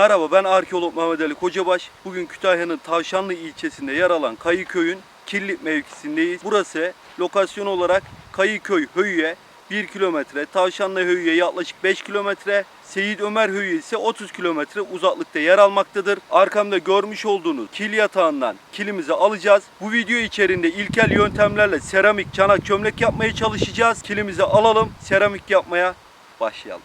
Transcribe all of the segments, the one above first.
Merhaba ben arkeolog Mehmet Ali Kocabaş. Bugün Kütahya'nın Tavşanlı ilçesinde yer alan Kayıköy'ün Killit mevkisindeyiz. Burası lokasyon olarak Kayıköy Höyü'ye 1 kilometre, Tavşanlı Höyü'ye yaklaşık 5 kilometre, Seyit Ömer Höyü ise 30 kilometre uzaklıkta yer almaktadır. Arkamda görmüş olduğunuz kil yatağından kilimizi alacağız. Bu video içerisinde ilkel yöntemlerle seramik çanak çömlek yapmaya çalışacağız. Kilimizi alalım, seramik yapmaya başlayalım.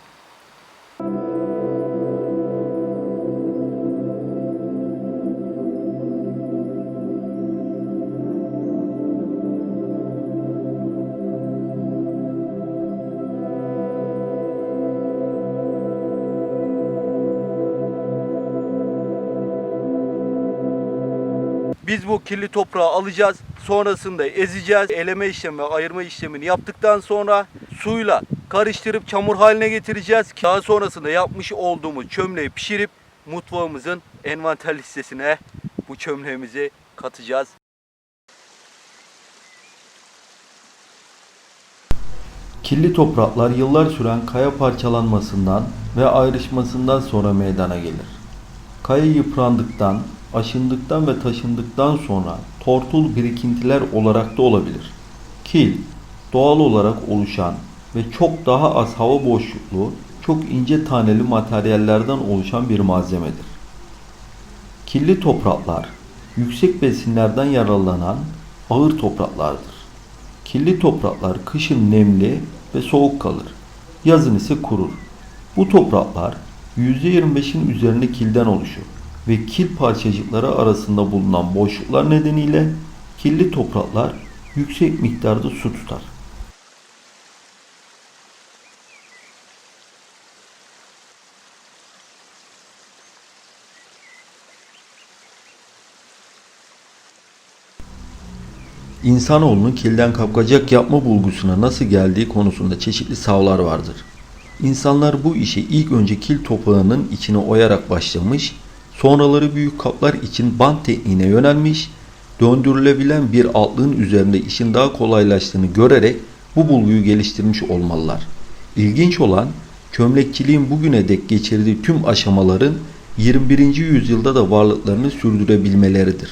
Biz bu kirli toprağı alacağız. Sonrasında ezeceğiz. Eleme işlemi ayırma işlemini yaptıktan sonra suyla karıştırıp çamur haline getireceğiz. Daha sonrasında yapmış olduğumuz çömleği pişirip mutfağımızın envanter listesine bu çömleğimizi katacağız. Kirli topraklar yıllar süren kaya parçalanmasından ve ayrışmasından sonra meydana gelir. Kaya yıprandıktan, aşındıktan ve taşındıktan sonra tortul birikintiler olarak da olabilir. Kil, doğal olarak oluşan ve çok daha az hava boşluklu, çok ince taneli materyallerden oluşan bir malzemedir. Kirli topraklar, yüksek besinlerden yararlanan ağır topraklardır. Kirli topraklar kışın nemli ve soğuk kalır. Yazın ise kurur. Bu topraklar %25'in üzerinde kilden oluşur ve kil parçacıkları arasında bulunan boşluklar nedeniyle kirli topraklar yüksek miktarda su tutar. İnsanoğlunun kilden kapkacak yapma bulgusuna nasıl geldiği konusunda çeşitli savlar vardır. İnsanlar bu işi ilk önce kil toprağının içine oyarak başlamış, sonraları büyük kaplar için bant tekniğine yönelmiş, döndürülebilen bir altlığın üzerinde işin daha kolaylaştığını görerek bu bulguyu geliştirmiş olmalılar. İlginç olan çömlekçiliğin bugüne dek geçirdiği tüm aşamaların 21. yüzyılda da varlıklarını sürdürebilmeleridir.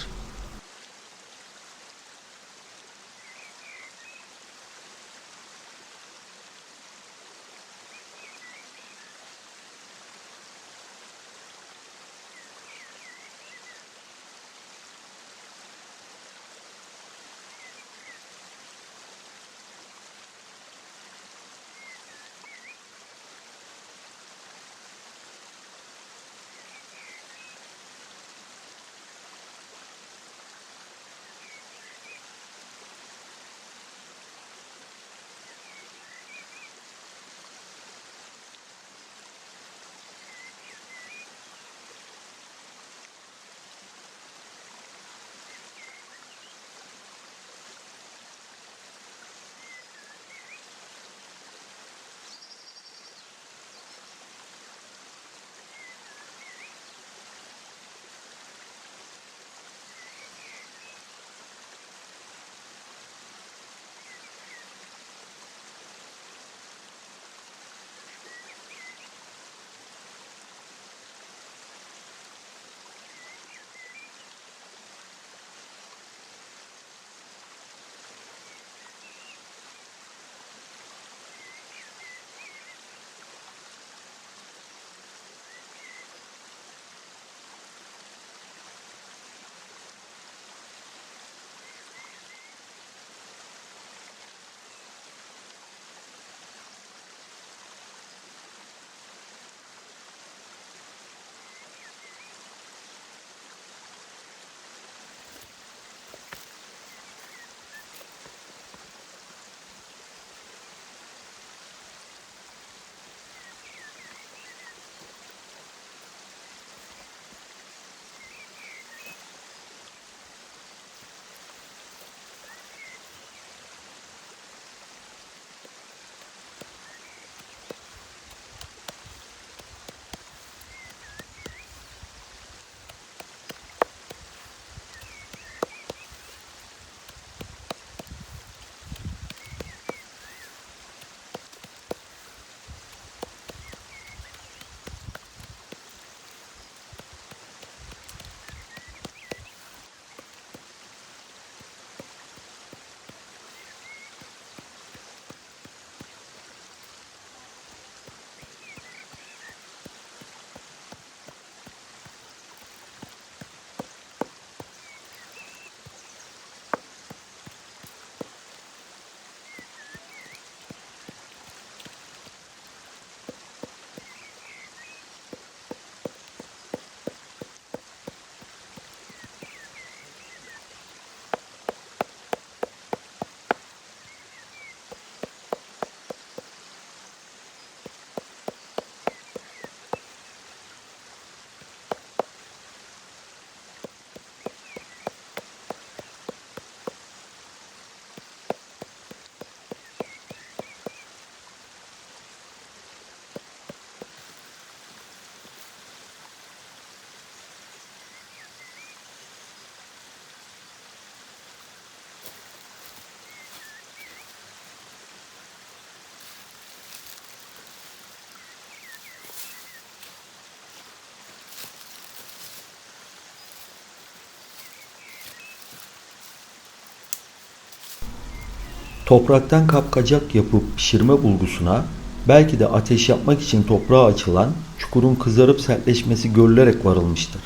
Topraktan kapkacak yapıp pişirme bulgusuna belki de ateş yapmak için toprağa açılan çukurun kızarıp sertleşmesi görülerek varılmıştır.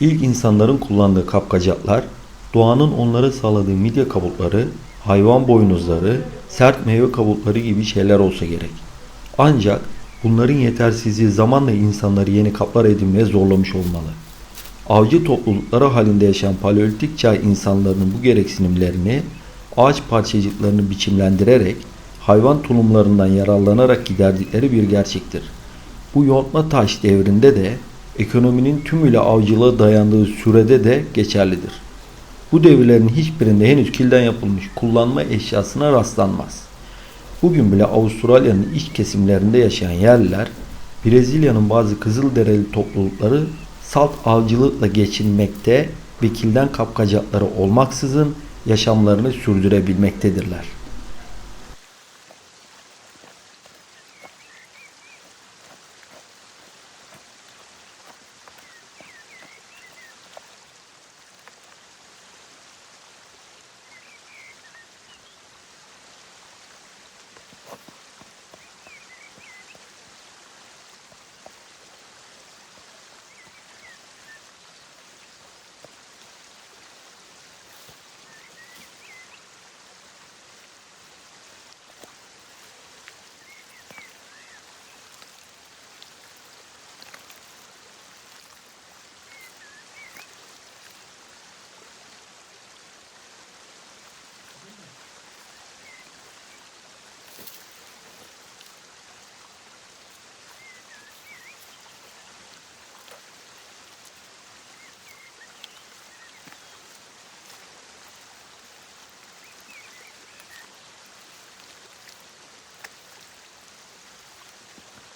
İlk insanların kullandığı kapkacaklar doğanın onlara sağladığı midye kabukları, hayvan boynuzları, sert meyve kabukları gibi şeyler olsa gerek. Ancak bunların yetersizliği zamanla insanları yeni kaplar edinmeye zorlamış olmalı. Avcı toplulukları halinde yaşayan paleolitik çağ insanlarının bu gereksinimlerini ağaç parçacıklarını biçimlendirerek hayvan tulumlarından yararlanarak giderdikleri bir gerçektir. Bu yontma taş devrinde de ekonominin tümüyle avcılığa dayandığı sürede de geçerlidir. Bu devirlerin hiçbirinde henüz kilden yapılmış kullanma eşyasına rastlanmaz. Bugün bile Avustralya'nın iç kesimlerinde yaşayan yerliler, Brezilya'nın bazı Kızılderili toplulukları salt avcılıkla geçinmekte ve kilden kapkacakları olmaksızın yaşamlarını sürdürebilmektedirler.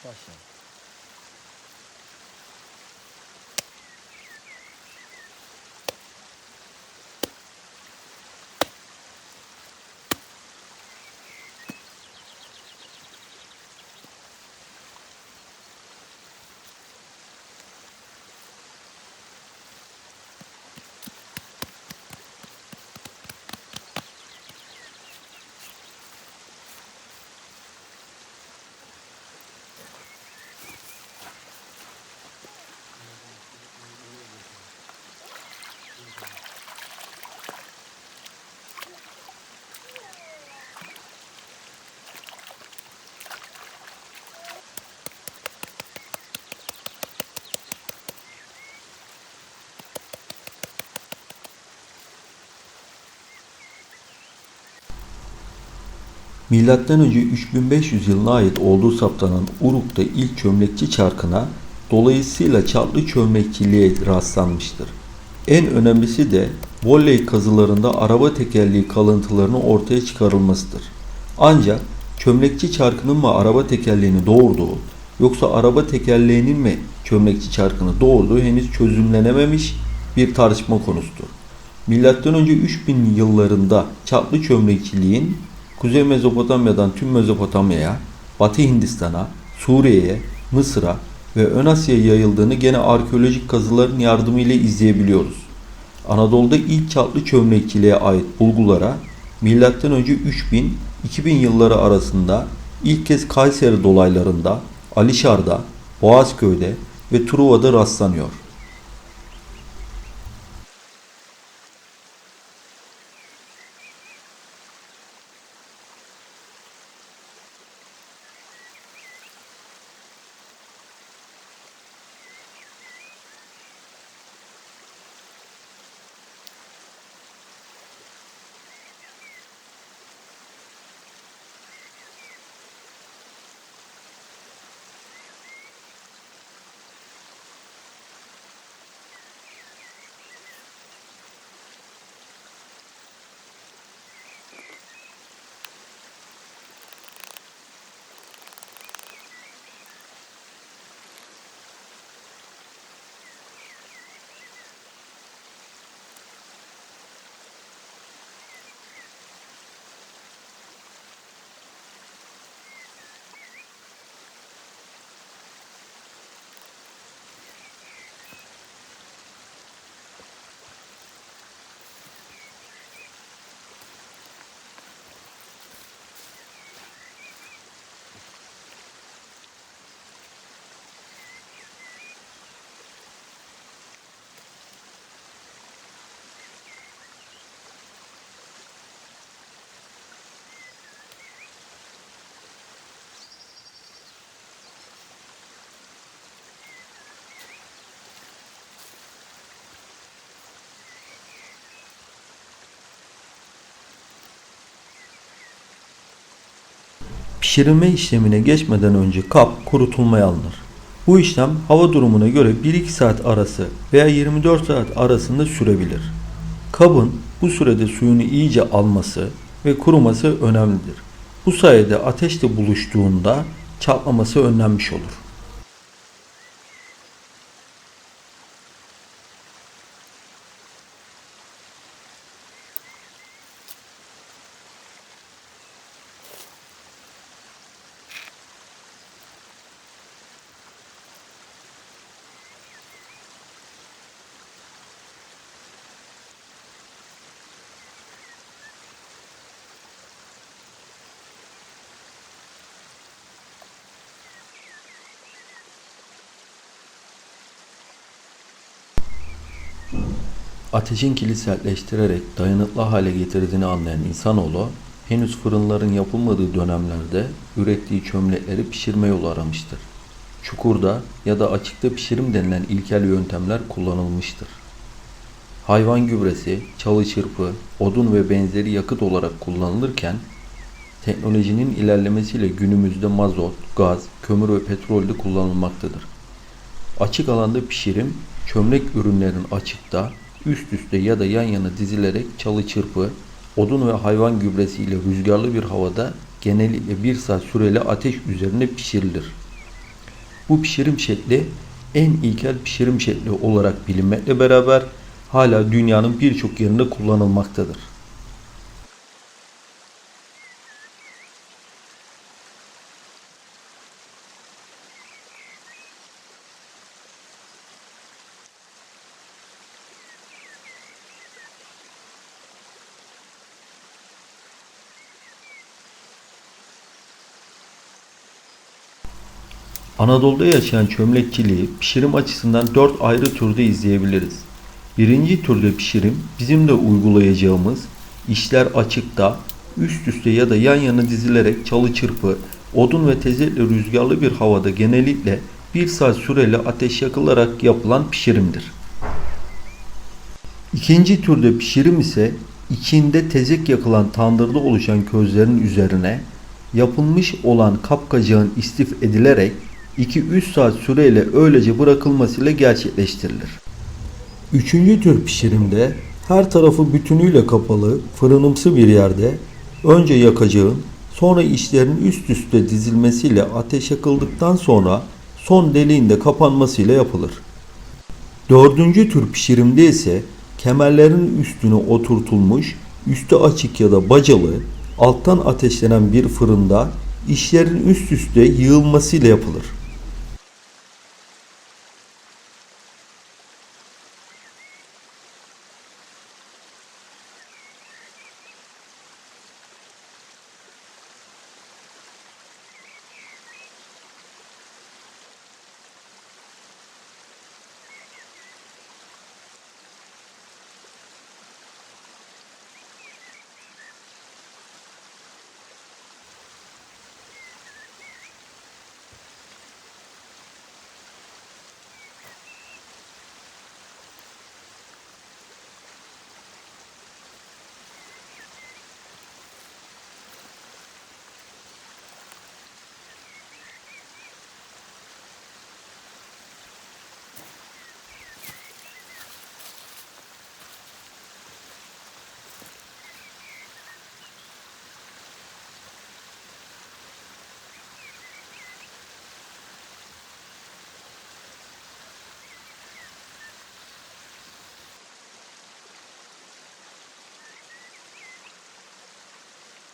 Milattan önce 3500 yılına ait olduğu saptanan Uruk'ta ilk çömlekçi çarkına dolayısıyla çatlı çömlekçiliğe rastlanmıştır. En önemlisi de volley kazılarında araba tekerleği kalıntılarının ortaya çıkarılmasıdır. Ancak çömlekçi çarkının mı araba tekerleğini doğurduğu yoksa araba tekerleğinin mi çömlekçi çarkını doğurduğu henüz çözümlenememiş bir tartışma konusudur. Milattan önce 3000 yıllarında çatlı çömlekçiliğin Kuzey Mezopotamya'dan tüm Mezopotamya'ya, Batı Hindistan'a, Suriye'ye, Mısır'a ve Ön Asya'ya yayıldığını gene arkeolojik kazıların yardımıyla izleyebiliyoruz. Anadolu'da ilk çatlı çömlekçiliğe ait bulgulara M.Ö. 3000-2000 yılları arasında ilk kez Kayseri dolaylarında, Alişar'da, Boğazköy'de ve Truva'da rastlanıyor. Pişirilme işlemine geçmeden önce kap kurutulmaya alınır. Bu işlem hava durumuna göre 1-2 saat arası veya 24 saat arasında sürebilir. Kabın bu sürede suyunu iyice alması ve kuruması önemlidir. Bu sayede ateşle buluştuğunda çatlaması önlenmiş olur. Ateşin kili sertleştirerek dayanıklı hale getirdiğini anlayan insanoğlu, henüz fırınların yapılmadığı dönemlerde ürettiği çömlekleri pişirme yolu aramıştır. Çukurda ya da açıkta pişirim denilen ilkel yöntemler kullanılmıştır. Hayvan gübresi, çalı çırpı, odun ve benzeri yakıt olarak kullanılırken, teknolojinin ilerlemesiyle günümüzde mazot, gaz, kömür ve petrol de kullanılmaktadır. Açık alanda pişirim, çömlek ürünlerin açıkta, üst üste ya da yan yana dizilerek çalı çırpı, odun ve hayvan gübresi ile rüzgarlı bir havada genellikle bir saat süreli ateş üzerine pişirilir. Bu pişirim şekli en ilkel pişirim şekli olarak bilinmekle beraber hala dünyanın birçok yerinde kullanılmaktadır. Anadolu'da yaşayan çömlekçiliği pişirim açısından 4 ayrı türde izleyebiliriz. Birinci türde pişirim bizim de uygulayacağımız işler açıkta, üst üste ya da yan yana dizilerek çalı çırpı, odun ve tezetle rüzgarlı bir havada genellikle 1 saat süreli ateş yakılarak yapılan pişirimdir. İkinci türde pişirim ise içinde tezek yakılan tandırda oluşan közlerin üzerine yapılmış olan kapkacağın istif edilerek 2-3 saat süreyle öylece bırakılmasıyla gerçekleştirilir. Üçüncü tür pişirimde her tarafı bütünüyle kapalı fırınımsı bir yerde önce yakacağın sonra işlerin üst üste dizilmesiyle ateş yakıldıktan sonra son deliğinde kapanmasıyla yapılır. Dördüncü tür pişirimde ise kemerlerin üstüne oturtulmuş, üstü açık ya da bacalı, alttan ateşlenen bir fırında işlerin üst üste yığılmasıyla yapılır.